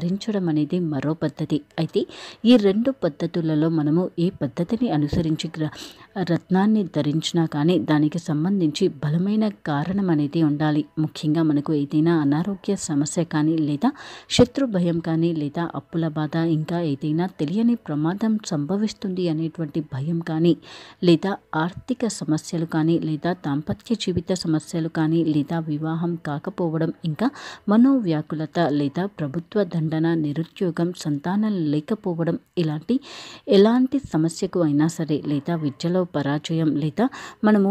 ధరించడం అనేది మరో పద్ధతి. అయితే ఈ రెండు పద్ధతులలో మనము ఏ పద్ధతిని అనుసరించి రత్నాన్ని ధరించినా కానీ దానికి సంబంధించి బలమైన కారణం అనేది ఉండాలి. ముఖ్యంగా మనకు ఏదైనా అనారోగ్య సమస్య కానీ లేదా శత్రు భయం కానీ లేదా అప్పుల బాధ ఇంకా ఏదైనా తెలియని ప్రమాదం సంభవిస్తుంది అనేటువంటి భయం కానీ లేదా ఆర్థిక సమస్యలు కానీ లేదా దాంపత్య జీవిత సమస్యలు కానీ లేదా వివాహం కాకపోవడం ఇంకా మనోవ్యాకులత లేదా ప్రభుత్వ దండ దండన నిరుద్యోగం సంతానం లేకపోవడం ఇలాంటి ఎలాంటి సమస్యకు అయినా సరే లేదా విద్యలో పరాజయం లేదా మనము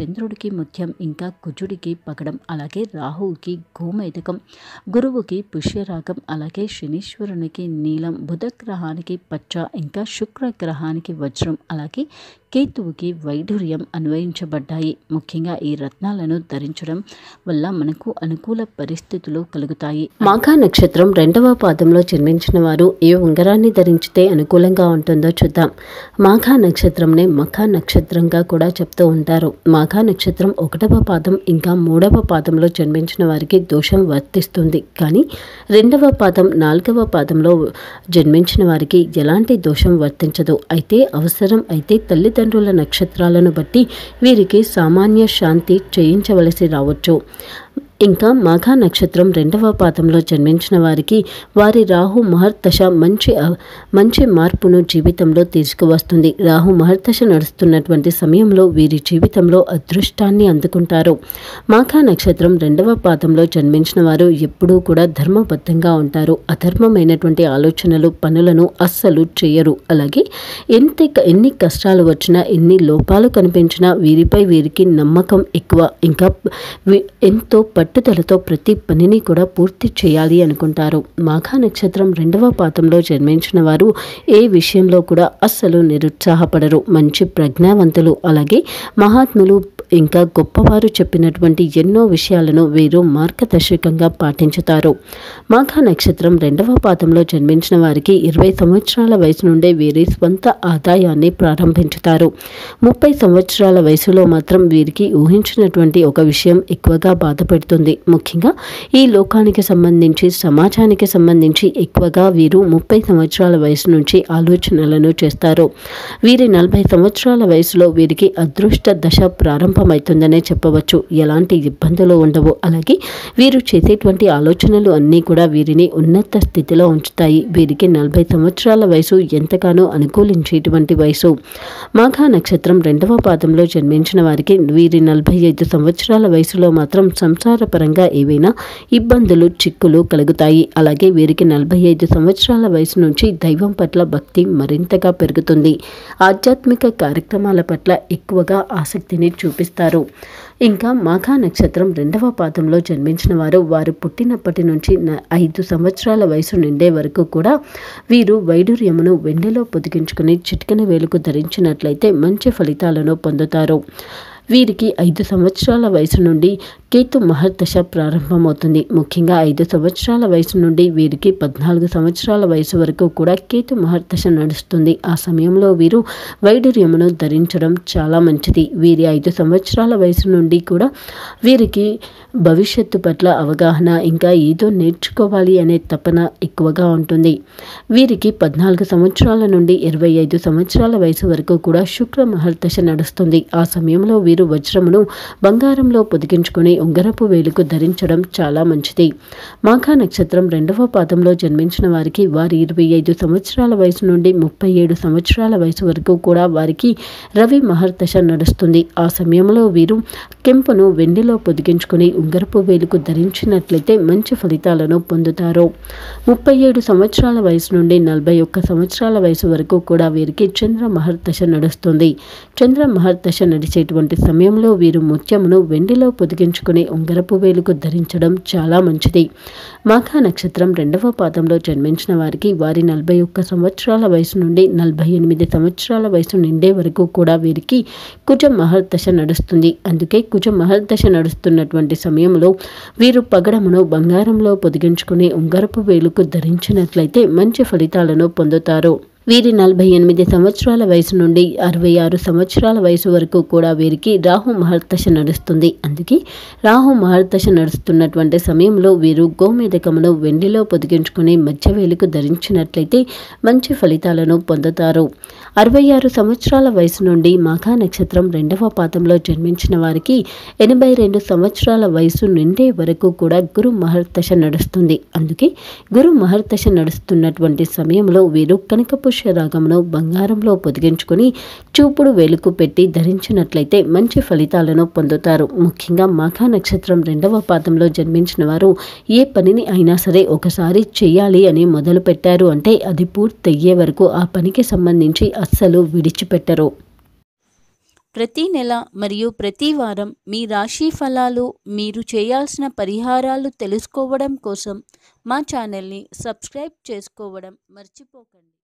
చంద్రుడికి ముత్యం ఇంకా కుజుడికి పగడం అలాగే రాహువుకి గోమేదకం గురువుకి పుష్యరాగం అలాగే శనీశ్వరునికి నీలం బుధ గ్రహానికి పచ్చ ఇంకా శుక్ర గ్రహానికి వజ్రం అలాగే కేతువుకి వైఢూర్యం అన్వయించబడ్డాయి. ముఖ్యంగా ఈ రత్నాలను ధరించడం వల్ల మనకు అనుకూల పరిస్థితులు కలుగుతాయి. మాఘ నక్షత్రం రెండవ పాదంలో జన్మించిన వారు ఏ ఉంగరాన్ని ధరించితే అనుకూలంగా ఉంటుందో చూద్దాం. మాఘ నక్షత్రంనే మఖ నక్షత్రంగా కూడా చెప్తూ ఉంటారు. మాఘ నక్షత్రం ఒకటవ పాదం ఇంకా మూడవ పాదంలో జన్మించిన వారికి దోషం వర్తిస్తుంది. కానీ రెండవ పాదం నాలుగవ పాదంలో జన్మించిన వారికి ఎలాంటి దోషం వర్తించదు. అయితే అవసరం అయితే తల్లిదండ్రులు నక్షత్రాలను బట్టి వీరికి సామాన్య శాంతి చేయించవలసి రావచ్చు. ఇంకా మాఘ నక్షత్రం రెండవ పాదంలో జన్మించిన వారికి వారి రాహు మహర్దశ మంచి మంచి మార్పును జీవితంలో తీసుకువస్తుంది. రాహు మహర్దశ నడుస్తున్నటువంటి సమయంలో వీరి జీవితంలో అదృష్టాన్ని అందుకుంటారు. మాఘ నక్షత్రం రెండవ పాదంలో జన్మించిన వారు ఎప్పుడూ కూడా ధర్మబద్ధంగా ఉంటారు. అధర్మమైనటువంటి ఆలోచనలు పనులను అస్సలు చేయరు. అలాగే ఎంత ఎన్ని కష్టాలు వచ్చినా ఎన్ని లోపాలు కనిపించినా వీరిపై వీరికి నమ్మకం ఎక్కువ. ఇంకా ఎంతో పట్టుదలతో ప్రతి పనిని కూడా పూర్తి చేయాలి అనుకుంటారు. మాఘ నక్షత్రం రెండవ పాతంలో జన్మించిన వారు ఏ విషయంలో కూడా అస్సలు నిరుత్సాహపడరు. మంచి ప్రజ్ఞావంతులు అలాగే మహాత్ములు ఇంకా గొప్పవారు చెప్పినటువంటి ఎన్నో విషయాలను వీరు మార్గదర్శకంగా పాటించుతారు. మాఘ నక్షత్రం రెండవ పాదంలో జన్మించిన వారికి ఇరవై సంవత్సరాల వయసు నుండే వీరి స్వంత ఆదాయాన్ని ప్రారంభించుతారు. ముప్పై సంవత్సరాల వయసులో మాత్రం వీరికి ఊహించినటువంటి ఒక విషయం ఎక్కువగా బాధపెడుతుంది. ముఖ్యంగా ఈ లోకానికి సంబంధించి సమాజానికి సంబంధించి ఎక్కువగా వీరు ముప్పై సంవత్సరాల వయసు నుంచి ఆలోచనలను చేస్తారు. వీరి నలభై సంవత్సరాల వయసులో వీరికి అదృష్ట దశ ప్రారంభ సులభమవుతుందనే చెప్పవచ్చు. ఎలాంటి ఇబ్బందులు ఉండవు. అలాగే వీరు చేసేటువంటి ఆలోచనలు అన్నీ కూడా వీరిని ఉన్నత స్థితిలో ఉంచుతాయి. వీరికి నలభై సంవత్సరాల వయసు ఎంతగానో అనుకూలించేటువంటి వయసు. మాఘ నక్షత్రం రెండవ పాదంలో జన్మించిన వారికి వీరి నలభై ఐదు సంవత్సరాల వయసులో మాత్రం సంసారపరంగా ఏవైనా ఇబ్బందులు చిక్కులు కలుగుతాయి. అలాగే వీరికి నలభై ఐదు సంవత్సరాల వయసు నుంచి దైవం పట్ల భక్తి మరింతగా పెరుగుతుంది. ఆధ్యాత్మిక కార్యక్రమాల పట్ల ఎక్కువగా ఆసక్తిని చూపిస్తారు ఇంకా మాఘ నక్షత్రం రెండవ పాదంలో జన్మించిన వారు వారు పుట్టినప్పటి నుంచి ఐదు సంవత్సరాల వయసు నిండే వరకు కూడా వీరు వైడూర్యమును వెండిలో పొదిగించుకుని చిటికెన వేలుకు ధరించినట్లయితే మంచి ఫలితాలను పొందుతారు. వీరికి ఐదు సంవత్సరాల వయసు నుండి కేతు మహర్దశ ప్రారంభమవుతుంది. ముఖ్యంగా ఐదు సంవత్సరాల వయసు నుండి వీరికి పద్నాలుగు సంవత్సరాల వయసు వరకు కూడా కేతు మహర్దశ నడుస్తుంది. ఆ సమయంలో వీరు వైడూర్యమును ధరించడం చాలా మంచిది. వీరి ఐదు సంవత్సరాల వయసు నుండి కూడా వీరికి భవిష్యత్తు పట్ల అవగాహన ఇంకా ఏదో నేర్చుకోవాలి అనే తపన ఎక్కువగా ఉంటుంది. వీరికి పద్నాలుగు సంవత్సరాల నుండి ఇరవై ఐదు సంవత్సరాల వయసు వరకు కూడా శుక్ర మహర్దశ నడుస్తుంది. ఆ సమయంలో వీరు వీరు వజ్రమును బంగారంలో పొదిగించుకుని ఉంగరపు వేలుకు ధరించడం చాలా మంచిది. మాఘ నక్షత్రం రెండవ పాదంలో జన్మించిన వారికి వారి ఇరవై ఐదు సంవత్సరాల వయసు నుండి ముప్పై ఏడు సంవత్సరాల వయసు వరకు కూడా వారికి రవి మహర్దశ నడుస్తుంది. ఆ సమయంలో వీరు కెంపును వెండిలో పొదిగించుకుని ఉంగరపు వేలుకు ధరించినట్లయితే మంచి ఫలితాలను పొందుతారు. ముప్పై ఏడు సంవత్సరాల వయసు నుండి నలభై ఒక్క సంవత్సరాల వయసు వరకు కూడా వీరికి చంద్ర మహర్దశ నడుస్తుంది. చంద్ర మహర్దశ నడిచేటువంటి సమయంలో వీరు ముత్యమును వెండిలో పొదిగించుకునే ఉంగరపు వేలుకు ధరించడం చాలా మంచిది. మాఘ నక్షత్రం రెండవ పాదంలో జన్మించిన వారికి వారి నలభై ఒక్క సంవత్సరాల వయసు నుండి నలభై ఎనిమిది సంవత్సరాల వయసు నిండే వరకు కూడా వీరికి కుజ మహర్దశ నడుస్తుంది. అందుకే కుజ మహర్దశ నడుస్తున్నటువంటి సమయంలో వీరు పగడమును బంగారంలో పొదిగించుకునే ఉంగరపు వేలుకు ధరించినట్లయితే మంచి ఫలితాలను పొందుతారు. వీరి నలభై ఎనిమిది సంవత్సరాల వయసు నుండి అరవై ఆరు సంవత్సరాల వయసు వరకు కూడా వీరికి రాహు మహర్దశ నడుస్తుంది. అందుకే రాహు మహర్దశ నడుస్తున్నటువంటి సమయంలో వీరు గోమేధకమును వెండిలో పొదిగించుకుని మధ్యవేలుకు ధరించినట్లయితే మంచి ఫలితాలను పొందుతారు. అరవై ఆరు సంవత్సరాల వయసు నుండి మాఘా నక్షత్రం రెండవ పాదంలో జన్మించిన వారికి ఎనభై రెండు సంవత్సరాల వయసు నిండే వరకు కూడా గురు మహర్దశ నడుస్తుంది. అందుకే గురు మహర్దశ నడుస్తున్నటువంటి సమయంలో వీరు కనకపుష్య రాగమును బంగారంలో పొదిగించుకొని చూపుడు వెలుగు పెట్టి ధరించినట్లయితే మంచి ఫలితాలను పొందుతారు. ముఖ్యంగా మాఘా నక్షత్రం రెండవ పాదంలో జన్మించిన వారు ఏ పనిని అయినా సరే ఒకసారి చేయాలి అని మొదలు పెట్టారు అంటే అది పూర్తయ్యే వరకు ఆ పనికి సంబంధించి అస్సలు విడిచిపెట్టరు. ప్రతి నెల మరియు ప్రతి వారం మీ రాశి ఫలాలు మీరు చేయాల్సిన పరిహారాలు తెలుసుకోవడం కోసం మా ఛానల్ని సబ్స్క్రైబ్ చేసుకోవడం మర్చిపోకండి.